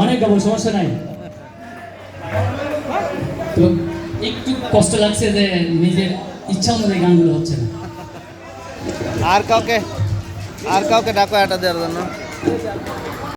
অনেক গাবো সমস্যা নাই। তো একটু কষ্ট লাগছে যে নিজের ইচ্ছা অনুযায়ী গানগুলো হচ্ছে না। আর কাউকে আর কাউকে ডাকো এটা দেওয়ার জন্য।